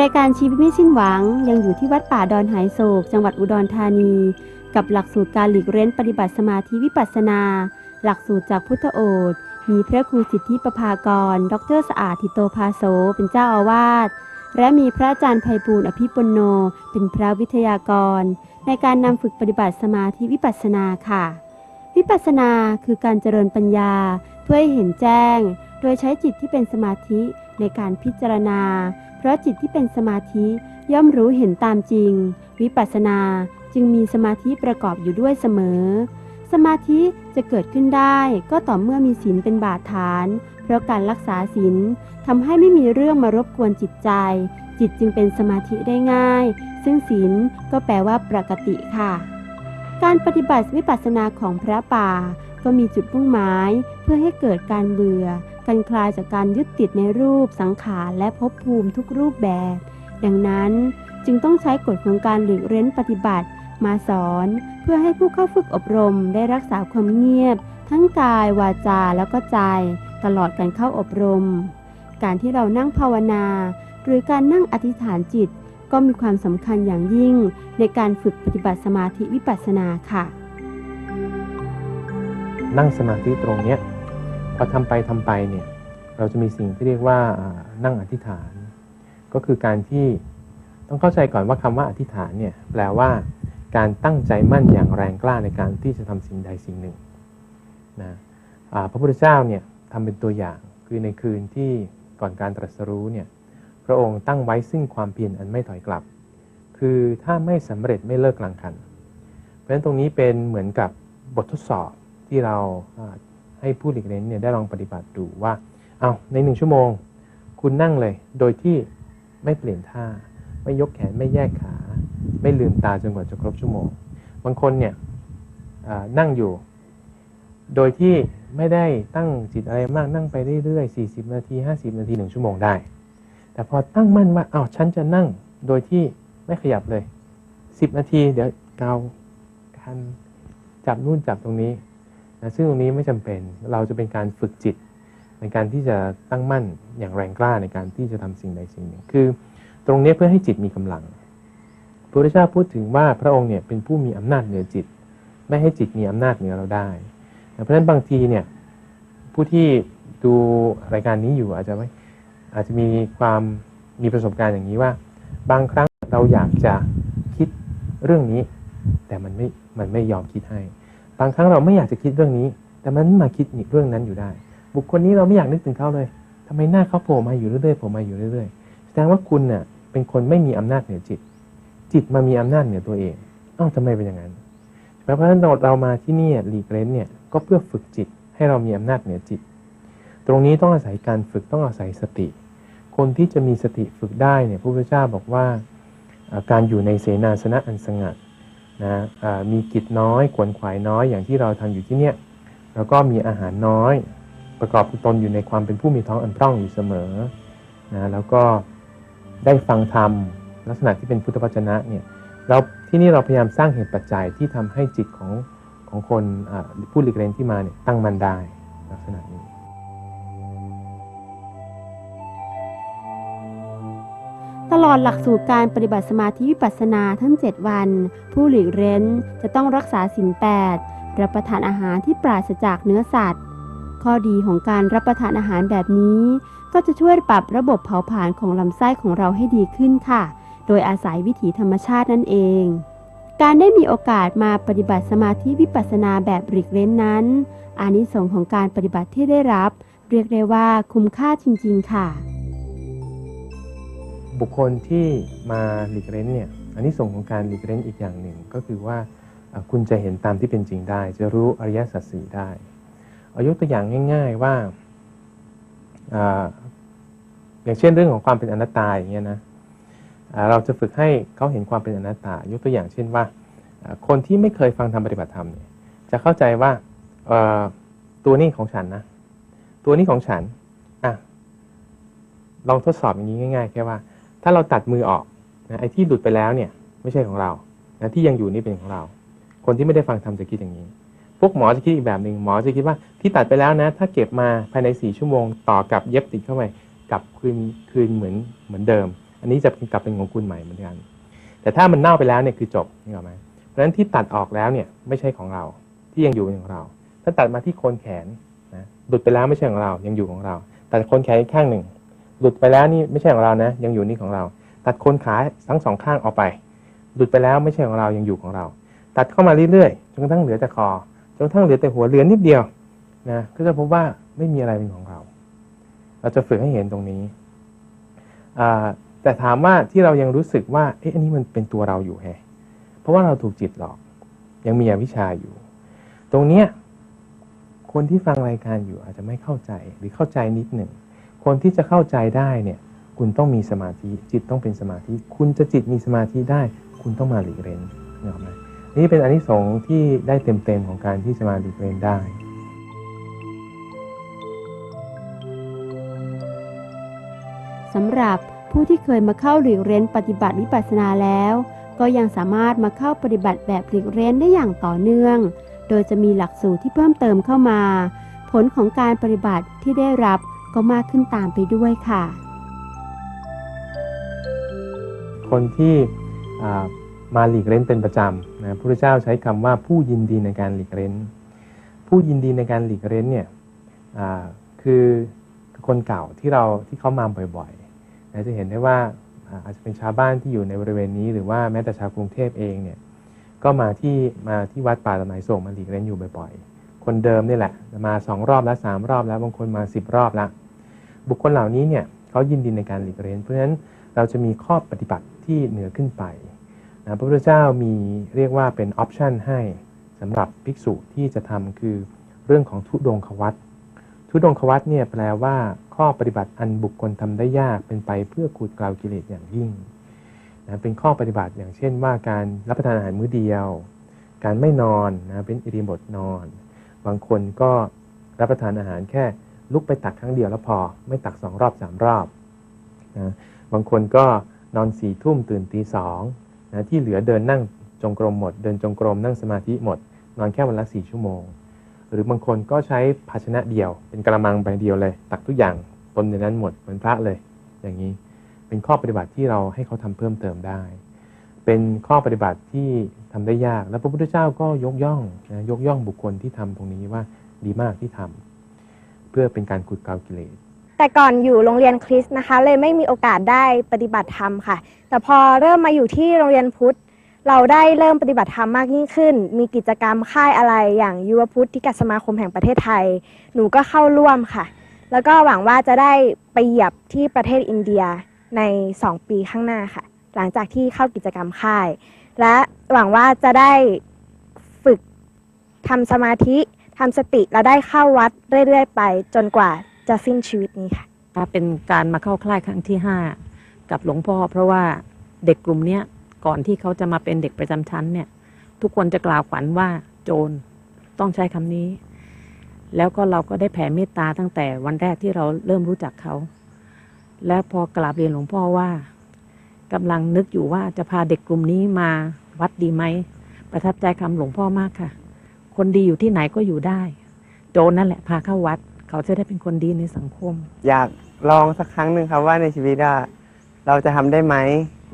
รายการชีวิตไม่สิ้นหวังยังอยู่ที่วัดป่าดอนหายโศก จังหวัดอุดรธานี กับหลักสูตรการหลีกเร้นปฏิบัติสมาธิวิปัสสนา หลักสูตรจากพุทธโอษมีพระครูสิทธิประภากร ดรสะอาดทิโตภาโสเป็นเจ้าอาวาสและมีพระอาจารย์ไพบูลอภิปุโน เป็นพระวิทยากร ในการนำฝึกปฏิบัติสมาธิวิปัสสนาค่ะ วิปัสสนาคือการเจริญปัญญาเพื่อให้เห็นแจ้ง โดยใช้จิตที่เป็นสมาธิในการพิจารณา เพราะจิตที่เป็นสมาธิย่อมรู้เห็นตามจริง วิปัสสนาจึงมีสมาธิประกอบอยู่ด้วยเสมอ สมาธิจะเกิดขึ้นได้ก็ต่อเมื่อมีศีลเป็นบาดฐาน เพราะการรักษาศีลทำให้ไม่มีเรื่องมารบกวนจิตใจ จิตจึงเป็นสมาธิได้ง่าย ซึ่งศีลก็แปลว่าปกติค่ะ การปฏิบัติวิปัสสนาของพระป่า ก็มีจุดมุ่งหมายเพื่อให้เกิดการเบื่อ การคลายจากการยึดติดในรูปสังขารและภพภูมิทุกรูปแบบ ดังนั้นจึงต้องใช้กฎของการหลีกเร้นปฏิบัติ มาสอนเพื่อให้ผู้เข้าฝึกอบรมได้รักษาความเงียบ ทั้งกายวาจาแล้วก็ใจ ตลอดการเข้าอบรม การที่เรานั่งภาวนา หรือการนั่งอธิษฐานจิต ก็มีความสำคัญอย่างยิ่ง ในการฝึกปฏิบัติสมาธิวิปัสสนาค่ะ นั่งสมาธิตรงเนี้ย อทำไปทำไปเนี่ยเราจะมีสิ่งที่เรียกว่านั่งอธิษฐาน ก็คือการที่ต้องเข้าใจก่อนว่าคำว่าอธิษฐานเนี่ยแปลว่าการตั้งใจมั่นอย่างแรงกล้าในการที่จะทำสิ่งใดสิ่งหนึ่งนะพระพุทธเจ้าเนี่ยทำเป็นตัวอย่างคือในคืนที่ก่อนการตรัสรู้เนี่ยพระองค์ตั้งไว้ซึ่งความเพียรอันไม่ถอยกลับ คือถ้าไม่สำเร็จไม่เลิกกลางคัน เพราะฉะนั้นตรงนี้เป็นเหมือนกับบททดสอบที่เรา ให้ผู้หลีกเล่นเนี่ยได้ลองปฏิบัติดูว่า เอาในหนึ่งชั่วโมง คุณนั่งเลย โดยที่ไม่เปลี่ยนท่า ไม่ยกแขนไม่แยกขา ไม่ลืมตาจนกว่าจะครบชั่วโมง บางคนเนี่ยนั่งอยู่ โดยที่ไม่ได้ตั้งจิตอะไรมากนั่งไปเรื่อยๆ 40 นาที 50 นาที 1 ชั่วโมงได้ แต่พอตั้งมั่นว่าอ้าฉันจะนั่งโดยที่ไม่ขยับเลย 10 นาที เดี๋ยวเกาคันจับนู่นจับตรงนี้ นะซึ่งตรงนี้ไม่จำเป็นเราจะเป็นการฝึกจิต ในการที่จะตั้งมั่นอย่างแรงกล้าในการที่จะทำสิ่งใดสิ่งหนึ่ง คือ ตรงนี้เพื่อให้จิตมีกำลังพระพุทธเจ้าพูดถึงว่าพระองค์เนี่ยเป็นผู้มีอำนาจเหนือจิต ไม่ให้จิตมีอำนาจเหนือเราได้ เพราะฉะนั้นบางทีเนี่ยผู้ที่ดูรายการนี้อยู่อาจจะไม่อาจจะมีความมีประสบการณ์อย่างนี้ว่า บางครั้งเราอยากจะคิดเรื่องนี้ แต่มันไม่มันไม่ยอมคิดให้ บางครั้งเราไม่อยากจะคิดเรื่องนี้ แต่มันมาคิดอีกเรื่องนั้นอยู่ได้ บุคคลนี้เราไม่อยากนึกถึงเขาเลยทำไมหน้าเขาโผล่มาอยู่เรื่อยๆโผล่มาอยู่เรื่อยๆแสดงว่าคุณเน่ะเป็นคนไม่มีอำนาจเหนือจิต จิตมามีอำนาจเหนือตัวเองอ้าวทำไมเป็นอย่างนั้นเพราะฉะนั้นเราเรามาที่นี่หลีกเล่นเนี่ยก็เพื่อฝึกจิตให้เรามีอำนาจเหนือจิต ตรงนี้ต้องอาศัยการฝึกต้องอาศัยสติ คนที่จะมีสติฝึกได้เนี่ยพระพุทธเจ้าบอกว่าการอยู่ในเสนาสนะอันสงัด นะมีกิจน้อยขวนขวายน้อยอย่างที่เราทำอยู่ที่เนี่ยแล้วก็มีอาหารน้อย ประกอบตนอยู่ในความเป็นผู้มีท้องอันพร่องอยู่เสมอนะแล้วก็ได้ฟังธรรมลักษณะที่เป็นพุทธวจนะเนี่ยเราที่นี่เราพยายามสร้างเหตุปัจจัยที่ทำให้จิตของของคนผู้หลีกเล่นที่มาเนี่ยตั้งมันได้ลักษณะนี้ ลอดหลักสูตรการปฏิบัติสมาธิวิปัสสนาทั้ง 7 วัน ผู้หลีกเร้นจะต้องรักษาศีล8รับประทานอาหารที่ปราศจากเนื้อสัตว์ ข้อดีของการรับประทานอาหารแบบนี้ ก็จะช่วยปรับระบบเผาผลาญของลำไส้ของเราให้ดีขึ้นค่ะ โดยอาศัยวิถีธรรมชาตินั่นเอง การได้มีโอกาสมาปฏิบัติสมาธิวิปัสสนาแบบหลีกเร้นนั้น อานิสงส์ของการปฏิบัติที่ได้รับ เรียกได้ว่าคุ้มค่าจริง ๆ ค่ะ บุคคลที่มาหลีกเล่นเนี่ยอันนี้ส่งของการหลีกเล่นอีกอย่างหนึ่งก็คือว่าคุณจะเห็นตามที่เป็นจริงได้ จะรู้อริยสัจสี่ได้เอายกตัวอย่างง่าย ๆว่าอ่าอย่างเช่นเรื่องของความเป็นอนัตตาอย่างเงี้ยนะเราจะฝึกให้เขาเห็นความเป็นอนัตตายกตัวอย่างเช่นว่า คนที่ไม่เคยฟังธรรมปฏิบัติธรรมเนี่ยจะเข้าใจว่าตัวนี้ของฉันนะตัวนี้ของฉันอะลองทดสอบอย่างนี้ง่าย ๆ แค่ว่า ถ้าเราตัดมือออกนะไอ้ที่หลุดไปแล้วเนี่ยไม่ใช่ของเรานะที่ยังอยู่นี่เป็นของเรา คนที่ไม่ได้ฟังธรรมจะคิดอย่างนี้ พวกหมอจะคิดอีกแบบหนึ่งหมอจะคิดว่าที่ตัดไปแล้วนะ ถ้าเก็บมาภายในสี่ชั่วโมงต่อกับเย็บติดเข้าไปกลับคืนคืนเหมือนเหมือนเดิม อันนี้จะกลับเป็นของคุณใหม่เหมือนกัน แต่ถ้ามันเน่าไปแล้วเนี่ยคือจบนี่หรอไหมเพราะฉะนั้นที่ตัดออกแล้วเนี่ยไม่ใช่ของเราที่ยังอยู่เป็นของเรา ถ้าตัดมาที่โคนแขนนะหลุดไปแล้วไม่ใช่ของเรายังอยู่ของเราตัดโคนแขนอีกข้างหนึ่ง หลุดไปแล้วนี่ไม่ใช่ของเรานะ ยังอยู่นี่ของเรา ตัดโคนขาทั้งสองข้างออกไป หลุดไปแล้วไม่ใช่ของเรายังอยู่ของเรา ตัดเข้ามาเรื่อยๆจนกระทั่งเหลือแต่คอจนกระทั่งเหลือแต่หัวเหลือนิดเดียวนะก็จะพบว่าไม่มีอะไรเป็นของเรา เราจะฝึกให้เห็นตรงนี้แต่ถามว่าที่เรายังรู้สึกว่าเอ๊ะอันนี้มันเป็นตัวเราอยู่แฮะเพราะว่าเราถูกจิตหลอก ยังมีอวิชชาอยู่ ตรงเนี้ยคนที่ฟังรายการอยู่อาจจะไม่เข้าใจหรือเข้าใจนิดหนึ่ง คนที่จะเข้าใจได้เนี่ยคุณต้องมีสมาธิจิตต้องเป็นสมาธิ คุณจะจิตมีสมาธิได้ คุณต้องมาหลีกเล่นนะครับนะนี่เป็นอานิสงส์ที่ได้เต็มๆของการที่จะมาหลีกเล่นได้สำหรับผู้ที่เคยมาเข้าหลีกเร้นปฏิบัติวิปัสสนาแล้ว ก็ยังสามารถมาเข้าปฏิบัติแบบหลีกเร้นได้อย่างต่อเนื่อง โดยจะมีหลักสูตรที่เพิ่มเติมเข้ามา ผลของการปฏิบัติที่ได้รับ ก็มากขึ้นตามไปด้วยค่ะ คนที่มาหลีกเล่นเป็นประจำนะพระพุทธเจ้าใช้คำว่าผู้ยินดีในการหลีกเล่นผู้ยินดีในการหลีกเล่นเนี่ยคือคนเก่าที่เราที่เขามาบ่อยๆนะจะเห็นได้ว่าอาจจะเป็นชาวบ้านที่อยู่ในบริเวณนี้ หรือว่าแม้แต่ชาวกรุงเทพเองเนี่ยก็มาที่มาที่วัดป่าตะไนโศกมาหลีกเล่นอยู่บ่อยๆ คนเดิมนี่แหละ มาสองรอบแล้วสามรอบแล้วบางคนมาสิบรอบแล้ว บุคคลเหล่านี้เนี่ยเขายินดีในการหลีกเล่นเพราะฉะนั้นเราจะมีข้อปฏิบัติที่เหนือขึ้นไปนะพระพุทธเจ้ามีเรียกว่าเป็นออปชันให้สำหรับภิกษุที่จะทำคือเรื่องของทุดงควัตทุดงควัตเนี่ยแปลว่าข้อปฏิบัติอันบุคคลทำได้ยากเป็นไปเพื่อขูดกลาวกิเลสอย่างยิ่งนะเป็นข้อปฏิบัติอย่างเช่นว่าการรับประทานอาหารมื้อเดียว การไม่นอนนะเป็นอิริบถนอน บางคนก็รับประทานอาหารแค่ ลุกไปตักครั้งเดียวแล้วพอ ไม่ตักสองรอบสามรอบนะบางคนก็นอนสี่ทุ่มตื่นตีสองนะที่เหลือเดินนั่งจงกรมหมด เดินจงกรมนั่งสมาธิหมด นอนแค่วันละสี่ชั่วโมง หรือบางคนก็ใช้ภาชนะเดียว เป็นกระมังใบเดียวเลย ตักทุกอย่างตนในนั้นหมดเหมือนพระเลย อย่างนี้เป็นข้อปฏิบัติที่เราให้เขาทำเพิ่มเติมได้ เป็นข้อปฏิบัติที่ทำได้ยาก และพระพุทธเจ้าก็ยกย่องนะยกย่องบุคคลที่ทำตรงนี้ว่าดีมากที่ทำ เพื่อเป็นการขุดเกลากิเลส แต่ก่อนอยู่โรงเรียนคริสต์นะคะ เลยไม่มีโอกาสได้ปฏิบัติธรรมค่ะ แต่พอเริ่มมาอยู่ที่โรงเรียนพุทธ เราได้เริ่มปฏิบัติธรรมมากยิ่งขึ้น มีกิจกรรมค่ายอะไรอย่างยุวพุทธิกสมาคมแห่งประเทศไทย หนูก็เข้าร่วมค่ะ แล้วก็หวังว่าจะได้ไปเหยียบที่ประเทศอินเดียใน 2 ปีข้างหน้าค่ะ หลังจากที่เข้ากิจกรรมค่าย และหวังว่าจะได้ฝึกทำสมาธิ ทำสติแล้วได้เข้าวัดเรื่อยๆ ไปจนกว่าจะสิ้นชีวิตนี้ค่ะ เป็นการมาเข้าค่ายครั้งที่ 5 กับหลวงพ่อ เพราะว่าเด็กกลุ่มเนี้ยก่อนที่เขาจะมาเป็นเด็กประจำชั้นเนี่ย ทุกคนจะกล่าวขวัญว่าโจรต้องใช้คำนี้ แล้วก็เราก็ได้แผ่เมตตาตั้งแต่วันแรกที่เราเริ่มรู้จักเขา และพอกราบเรียนหลวงพ่อว่ากำลังนึกอยู่ว่าจะพาเด็กกลุ่มนี้มาวัดดีไหม ประทับใจคำหลวงพ่อมากค่ะ คนดีอยู่ที่ไหนก็อยู่ได้ โจรนั่นแหละพาเข้าวัด เขาจะได้เป็นคนดีในสังคม อยากลองสักครั้งหนึ่งครับว่าในชีวิตอะเราจะทำได้ไหม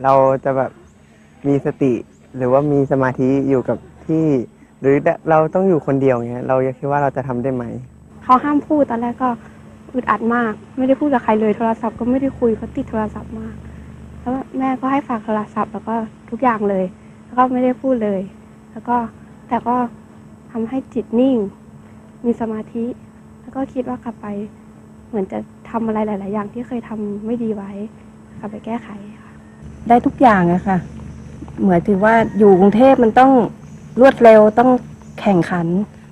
เราจะแบบมีสติ หรือว่ามีสมาธิอยู่กับที่ หรือเราต้องอยู่คนเดียวเงี้ยเราอยากคิดว่าเราจะทำได้ไหม เขาห้ามพูดตอนแรกก็อึดอัดมาก ไม่ได้พูดกับใครเลยโทรศัพท์ก็ไม่ได้คุยเขาติดโทรศัพท์มาก แล้วแม่ก็ให้ฝากโทรศัพท์แล้วก็ทุกอย่างเลย แล้วก็ไม่ได้พูดเลย แล้วก็แต่ก็ ทำให้จิตนิ่ง มีสมาธิ แล้วก็คิดว่ากลับไปเหมือนจะทำอะไรหลาย ๆ อย่างที่เคยทำไม่ดีไว้ กลับไปแก้ไขค่ะ ได้ทุกอย่างอะค่ะ เหมือนถือว่าอยู่กรุงเทพมันต้องรวดเร็วต้องแข่งขัน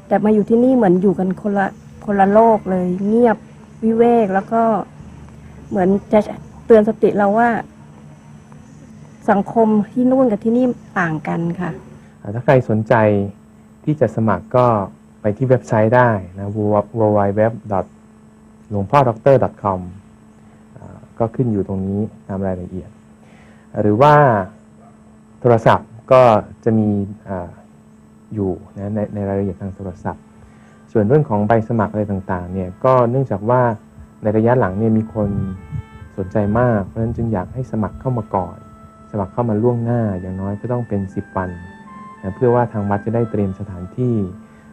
แต่มาอยู่ที่นี่เหมือนอยู่กันคนละคนละโลกเลย เงียบวิเวกแล้วก็เหมือนจะเตือนสติเราว่า สังคมที่นู่นกับที่นี่ต่างกันค่ะอ่าถ้าใครสนใจ ที่จะสมัครก็ไปที่เว็บไซต์ได้นะ www หลวงพ่อด็อกเตอร์ com ก็ขึ้นอยู่ตรงนี้ตามรายละเอียด หรือว่าโทรศัพท์ก็จะมีออยู่นะในในรายละเอียดทางโทรศัพท์ ส่วนเรื่องของใบสมัครอะไรต่างๆเนี่ยก็เนื่องจากว่าในระยะหลังเนี่ยมีคนสนใจมาก เพราะฉะนั้นจึงอยากให้สมัครเข้ามาก่อน สมัครเข้ามาล่วงหน้าอย่างน้อยก็ต้องเป็น 10 วัน นะเพื่อว่าทางวัดจะได้เตรียมสถานที่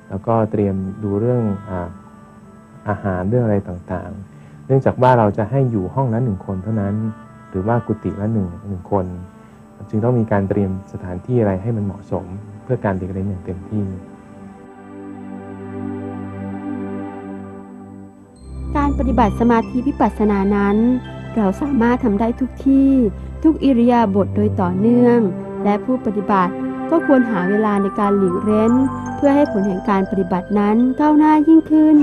แล้วก็เตรียมดูเรื่องอาอาหารเรื่องอะไรต่างๆ เนื่องจากว่าเราจะให้อยู่ห้องละหนึ่งคนเท่านั้น หรือว่ากุฏิละหนึ่งหนึ่งคน จึงต้องมีการเตรียมสถานที่อะไรให้มันเหมาะสม เพื่อการเด็กเรียนอย่างเต็มที่ การปฏิบัติสมาธิวิปัสสนานั้น เราสามารถทำได้ทุกที่ทุกอิริยาบถโดยต่อเนื่อง และผู้ปฏิบัติ ก็ควรหาเวลาในการหลีกเร้น เพื่อให้ผลแห่งการปฏิบัตินั้นก้าวหน้ายิ่งขึ้น